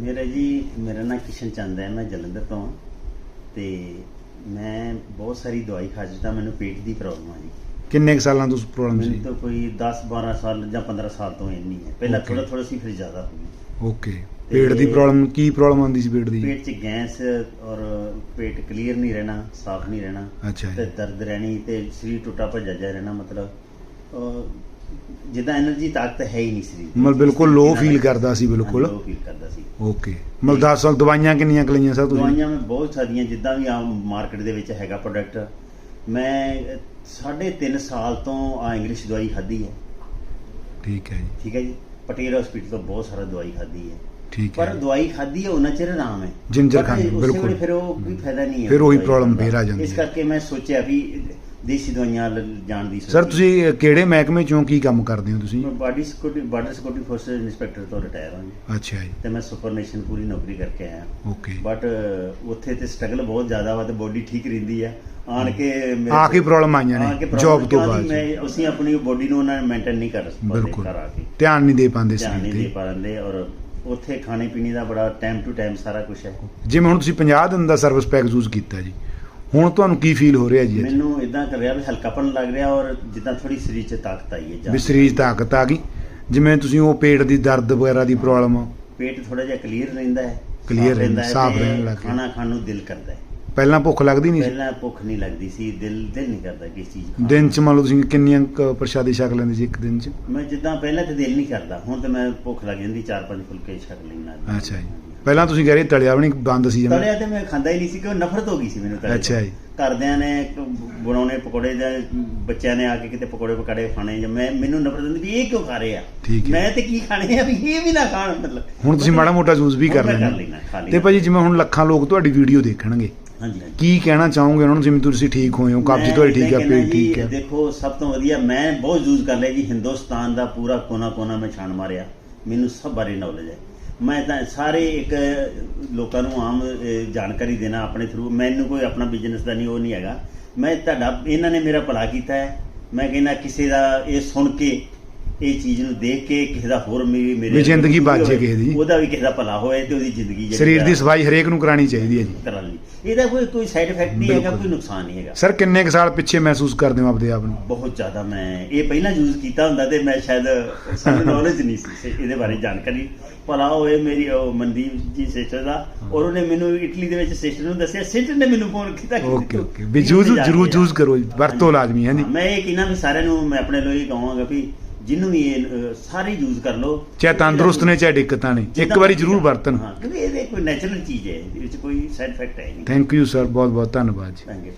ਮੇਰਾ ਜੀ ਮੇਰਾ ਨਾਮ ਕਿਸ਼ਨ ਚੰਦ ਹੈ ਮੈਂ ਜਲੰਧਰ ਤੋਂ ਤੇ ਮੈਂ ਬਹੁਤ ਸਾਰੀ ਦਵਾਈ ਖਾ ਜਿੱਦਾਂ ਮੈਨੂੰ ਪੇਟ ਦੀ ਪ੍ਰੋਬਲਮ ਆ ਜੀ। ਕਿੰਨੇ ਕੁ ਸਾਲਾਂ ਤੋਂ ਪ੍ਰੋਬਲਮ ਸੀ ਮੈਨੂੰ ਤਾਂ ਕੋਈ 10 12 ਸਾਲ ਜਾਂ 15 ਸਾਲ ਤੋਂ ਇੰਨੀ ਹੈ। ਪਹਿਲਾਂ ਥੋੜਾ ਥੋੜਾ ਸੀ ਫਿਰ ਜ਼ਿਆਦਾ ਹੋ ਗਈ ਓਕੇ ਪੇਟ ਦੀ ਪ੍ਰੋਬਲਮ ਕੀ ਪ੍ਰੋਬਲਮ ਆਉਂਦੀ ਸੀ ਪੇਟ ਦੀ? ਪੇਟ 'ਚ ਗੈਸ ਔਰ ਪੇਟ ਕਲੀਅਰ ਨਹੀਂ ਰਹਿਣਾ ਸਾਫ਼ ਨਹੀਂ ਰਹਿਣਾ। ਤੇ ਦਰਦ ਰਹਿਣੀ ਤੇ ਸਰੀਰ ਟੁੱਟਾ ਭੱਜਾ ਜਿਹਾ ਰਹਿਣਾ ਮਤਲਬ ਅਹ, ਜਿੱਦਾਂ એનર્ਜੀ ਤਾਕਤ ਹੈ ਹੀ ਨਹੀਂ ਸਰੀਰ ਮਤਲਬ ਬਿਲਕੁਲ ਲੋ ਫੀਲ ਕਰਦਾ ਸੀ ਬਿਲਕੁਲ। ਲੋ ਫੀਲ ਕਰਦਾ ਸੀ। ਓਕੇ। ਮਤਲਬ 10 ਸਾਲ ਦਵਾਈਆਂ ਕਿੰਨੀਆਂ ਕੁ ਲਈਆਂ ਸਰ ਤੁਸੀਂ? ਦਵਾਈਆਂ ਮੈਂ ਬਹੁਤ ਸਾਰੀਆਂ ਜਿੱਦਾਂ ਵੀ ਆਮ ਮਾਰਕੀਟ ਦੇ ਵਿੱਚ ਹੈਗਾ ਪ੍ਰੋਡਕਟ ਮੈਂ ਅਹ, ਸਾਢੇ ਤਿੰਨ ਸਾਲ ਤੋਂ ਆ ਇੰਗਲਿਸ਼ ਦਵਾਈ ਖਾਧੀ ਹੈ। ਠੀਕ ਹੈ ਜੀ। ਠੀਕ ਹੈ ਜੀ? ਪਟੇਲ ਹਸਪੀਟਲ ਤੋਂ ਬਹੁਤ ਸਾਰਾ ਦਵਾਈ ਖਾਧੀ ਹੈ। ਠੀਕ ਪਰ ਹੈ ਦਵਾਈ ਖਾਧੀ ਹੈ ਉਹਨਾਂ ਚਿਰ ਆਰਾਮ ਹੈ। ਜਿੰਜਰ ਪਰ ਖਾਣੀ, ਉਸੇ ਬਿਲਕੁਲ। ਫਿਰ ਉਹ ਕੋਈ ਫਾਇਦਾ ਨਹੀਂ ਹੈ ਫਿਰ ਉਹੀ ਦਵਾਈ problem ਦਾ। ਫੇਰ ਆ ਜਾਂਦੀ ਇਸ ਹੈ। ਕਰਕੇ ਮੈਂ ਸੋਚਿਆ ਵੀ ਦੇਸੀ ਦਵਾਈਆਂ ਵੱਲ ਜਾਣ ਦੀ ਸਰ। ਤੁਸੀਂ ਕਿਹੜੇ ਮਹਿਕਮੇ ਚੋਂ ਕੀ ਕੰਮ ਕਰਦੇ ਹੋ ਤੁਸੀਂ? ਮੈਂ body security border security forces inspector ਤੋਂ ਰਿਟਾਇਰ ਹਾਂ ਜੀ। ਅੱਛਾ ਜੀ। ਤੇ ਮੈਂ ਸੁਪਰਨੇਸ਼ਨ ਪੂਰੀ ਨੌਕਰੀ ਕਰਕੇ ਆਇਆ। ਓਕੇ। ਬਟ ਉੱਥੇ ਤੇ ਸਟਰਗਲ ਬਹੁਤ ਜ਼ਿਆਦਾ ਵਾ ਤੇ ਬੋਡੀ ਠੀਕ ਰਹਿੰਦੀ ਆ। ਆਣ ਕੇ ਮੇਰੇ ਆ ਕੇ ਪ੍ਰੋਬਲਮ ਆਈਆਂ ਆਣ ਕੇ ਨੇ problem ਜੌਬ ਤੋਂ ਕਿਉਂ ਬਾਅਦ ਮੈਂ ਅਸੀਂ ਆਪਣੀ ਬੋਡੀ ਨੂੰ ਉਹਨਾਂ ਮੇਨਟੇਨ ਨਹੀਂ ਕਰ ਸਕਦੇ ਬਿਲਕੁਲ। ਘਰ ਆ ਕੇ। ਧਿਆਨ ਨਹੀਂ ਦੇ ਪਾਉਂਦੇ ਧਿਆਨ ਨਹੀਂ ਸਰੀਰ ਦੇ ਤੇ ਪਾਉਂਦੇ ਔਰ ਉੱਥੇ ਖਾਣੇ ਪੀਣੇ ਦਾ ਬੜਾ ਟਾਈਮ ਟੂ ਟਾਈਮ ਸਾਰਾ ਕੁਝ ਹੈ। ਜਿਵੇਂ ਹੁਣ ਤੁਸੀਂ 50 ਦਿਨ ਦਾ ਸਰਵਿਸ ਪੈਕ ਯੂਜ਼ ਕੀਤਾ ਜੀ ਹੁਣ ਤੁਹਾਨੂੰ ਕੀ ਫੀਲ ਹੋ ਰਿਹਾ ਜੀ ਮੈਨੂੰ ਇਦਾਂ ਕਰ ਰਿਹਾ ਵੀ ਹਲਕਾਪਨ ਲੱਗ ਰਿਹਾ ਔਰ ਜਿੱਦਾਂ ਥੋੜੀ ਸਰੀਰ 'ਚ ਤਾਕਤ ਆਈ ਹੈ ਵੀ ਜਾਨ ਸਰੀਰ 'ਚ ਤਾਕਤ ਆ ਗਈ। ਜਿਵੇਂ ਤੁਸੀਂ ਉਹ ਪੇਟ ਦੀ ਦਰਦ ਵਗੈਰਾ ਦੀ ਪ੍ਰੋਬਲਮ ਪੇਟ ਥੋੜਾ ਜਿਹਾ ਕਲੀਅਰ ਰਹਿੰਦਾ ਹੈ ਸਾਫ਼ ਰਹਿੰਦਾ, ਹੈ ਸਾਫ਼ ਰਹਿਣ ਲੱਗ। ਖਾਣਾ ਖਾਣ ਨੂੰ ਦਿਲ ਕਰਦਾ ਹੈ। ਪਹਿਲਾਂ ਭੁੱਖ ਲੱਗਦੀ ਨਹੀਂ ਸੀ? ਪਹਿਲਾਂ ਭੁੱਖ ਨਹੀਂ ਲੱਗਦੀ ਸੀ ਦਿਲ ਦਿਲ ਨਹੀਂ ਕਰਦਾ ਕਿਸ ਚੀਜ਼ ਖਾਣ ਦਿਨ 'ਚ ਮੰਨ ਲਓ ਤੁਸੀਂ ਕਿੰਨੀਆਂ ਪ੍ਰਸ਼ਾਦੇ ਛਕ ਲੈਂਦੇ ਸੀ ਇੱਕ ਦਿਨ 'ਚ? ਮੈਂ ਜਿੱਦਾਂ ਪਹਿਲਾਂ ਤੇ ਦਿਲ ਨਹੀਂ ਕਰਦਾ ਹੁਣ ਤੇ ਮੈਂ ਭੁੱਖ ਲੱਗ ਜਾਂਦੀ ਚਾਰ ਪੰਜ ਫੁਲਕੇ ਛਕ ਲੈਣਾ ਅੱਛਾ ਜੀ। ਪਹਿਲਾਂ ਤੁਸੀਂ ਕਹਿ ਰਹੇ ਤਲਿਆ ਵੀ ਨਹੀਂ ਬੰਦ ਸੀ ਜਿਵੇਂ। ਤਲਿਆ ਤੇ ਮੈਂ ਖਾਂਦਾ ਹੀ ਨਹੀਂ ਸੀ ਕਿ ਨਫ਼ਰਤ ਹੋ ਗਈ ਸੀ ਮੈਨੂੰ ਤਲੇ ਅੱਛਾ ਜੀ। ਘਰਦਿਆਂ ਨੇ ਬਣਾਉਣੇ ਪਕੌੜੇ ਜਾਂ ਬੱਚਿਆਂ ਨੇ ਆ ਕੇ ਕਿਤੇ ਪਕੌੜੇ ਪਕਾੜੇ ਖਾਣੇ ਜਾਂ ਮੈਂ ਮੈਨੂੰ ਨਫ਼ਰਤ ਹੁੰਦੀ ਵੀ ਇਹ ਕਿਉਂ ਖਾ ਰਹੇ ਆ। ਮੈਂ ਤੇ ਕੀ ਖਾਣੇ ਆ ਵੀ ਇਹ ਵੀ ਨਾ ਖਾਣ ਮਤਲਬ। ਹੁਣ ਤੁਸੀਂ ਮਾੜਾ ਮੋਟਾ ਯੂਜ਼ ਵੀ ਕਰ ਲੈਣਾ। ਤੇ ਭਾਜੀ ਜਿਵੇਂ ਹੁਣ ਲੱਖਾਂ ਲੋਕ ਤੁਹਾਡੀ ਵੀਡੀਓ ਦੇਖਣਗੇ। ਕੀ ਕਹਿਣਾ ਚਾਹੋਗੇ ਉਹਨਾਂ ਨੂੰ ਜਿਵੇਂ ਤੁਸੀਂ ਠੀਕ ਹੋਏ ਹੋ ਕਬਜ਼ ਤੁਹਾਡੀ ਠੀਕ ਹੈ ਪੇਟ ਠੀਕ ਹੈ ਦੇਖੋ ਸਭ ਤੋਂ ਵਧੀਆ ਮੈਂ ਬਹੁਤ ਯੂਜ਼ ਕਰ ਲਿਆ ਜੀ ਹਿੰਦੁਸਤਾਨ ਦਾ ਪੂਰਾ ਕੋਨਾ ਕੋਨਾ ਮੈਂ ਛਾਣ ਮਾਰਿਆ। ਮੈਨੂੰ ਸਭ ਬਾਰੇ ਨੌਲੇਜ ਹੈ। ਮੈਂ ਤਾਂ ਸਾਰੇ ਇੱਕ ਲੋਕਾਂ ਨੂੰ ਆਮ ਜਾਣਕਾਰੀ ਦੇਣਾ ਆਪਣੇ ਥਰੂ ਮੈਨੂੰ ਕੋਈ ਆਪਣਾ ਬਿਜ਼ਨਸ ਦਾ ਨਹੀਂ, ਉਹ ਨਹੀਂ ਹੈਗਾ। ਮੈਂ ਤੁਹਾਡਾ, ਇਹਨਾਂ ਨੇ ਮੇਰਾ ਭਲਾ ਕੀਤਾ ਹੈ। ਮੈਂ ਕਹਿੰਦਾ, ਕਿਸੇ ਦਾ ਇਹ ਸੁਣ ਕੇ ਇਹ ਚੀਜ਼ ਨੂੰ ਦੇਖ ਕੇ ਕਿਸੇ ਦਾ ਹੋਰ ਮੇਰੀ ਮੇਰੇ ਵੀ ਜ਼ਿੰਦਗੀ ਬਚ ਹੋਵੇ, ਕਿਸੇ ਦੀ। ਉਹਦਾ ਵੀ ਕਿਸੇ ਦਾ ਭਲਾ ਹੋਏ ਤੇ ਉਹਦੀ ਜ਼ਿੰਦਗੀ ਜਿਹੜੀ ਸਰੀਰ ਦੀ ਸਫ਼ਾਈ ਹਰੇਕ ਨੂੰ ਕਰਾਣੀ ਚਾਹੀਦੀ ਹੈ ਜੀ। ਲਈ ਇਹਦਾ ਕੋਈ ਕੋਈ ਸਾਈਡ ਇਫੈਕਟ ਨਹੀਂ ਹੈਗਾ। ਕੋਈ ਨੁਕਸਾਨ ਨਹੀਂ ਹੈਗਾ। ਸਰ ਕਿੰਨੇ ਕੁ ਸਾਲ ਪਿੱਛੇ ਮਹਿਸੂਸ ਕਰਦੇ ਹੋ ਆਪਦੇ ਆਪ ਨੂੰ? ਬਹੁਤ ਜ਼ਿਆਦਾ ਮੈਂ ਇਹ ਪਹਿਲਾਂ ਯੂਜ਼ ਕੀਤਾ ਹੁੰਦਾ ਤੇ ਮੈਂ ਸ਼ਾਇਦ ਸਾਨੂੰ ਨੌਲੇਜ ਨਹੀਂ ਸੀ ਇਹਦੇ ਬਾਰੇ ਜਾਣਕਾਰੀ। ਭਲਾ ਹੋਏ ਮੇਰੀ ਉਹ ਮਨਦੀਪ ਜੀ ਸਿਸਟਰ ਦਾ ਔਰ ਉਹਨੇ ਮੈਨੂੰ ਇਟਲੀ ਦੇ ਵਿੱਚ ਸਿਸਟਰ ਨੂੰ ਦੱਸਿਆ। ਸਿਸਟਰ ਨੇ ਮੈਨੂੰ ਫੋਨ ਕੀਤਾ ਕਿ ਓਕੇ ਵੀ ਯੂਜ਼ ਜਾ ਜਰੂਰ। ਯੂਜ਼ ਕਰੋ ਜੀ, ਵਰਤੋਂ ਲਾਜ਼ਮੀ ਹੈ ਜੀ ਮੈਂ ਇਹ ਕਿਨਾਂ ਵੀ ਸਾਰਿਆਂ ਨੂੰ ਮੈਂ ਆਪਣੇ ਲਈ ਕਹਾਂਗਾ ਵੀ ਜਿਹਨੂੰ ਵੀ ਇਹ ਸਾਰੇ ਯੂਜ਼ ਕਰ ਲਓ। ਚਾਹੇ ਤੰਦਰੁਸਤ ਨੇ ਚਾਹੇ ਦਿੱਕਤਾਂ ਨੇ ਇੱਕ ਵਾਰੀ ਜਰੂਰ। ਵਰਤਣ। ਹਾਂ ਕਿਉਂਕਿ ਇਹ ਕੋਈ ਨੈਚੁਰਲ ਚੀਜ਼ ਹੈ ਇਹਦੇ ਵਿੱਚ ਕੋਈ ਸਾਈਡ ਇਫੈਕਟ ਹੈ ਨਹੀਂ। ਥੈਂਕ ਯੂ ਸਰ ਬਹੁਤ ਬਹੁਤ ਧੰਨਵਾਦ ਜੀ। Thank you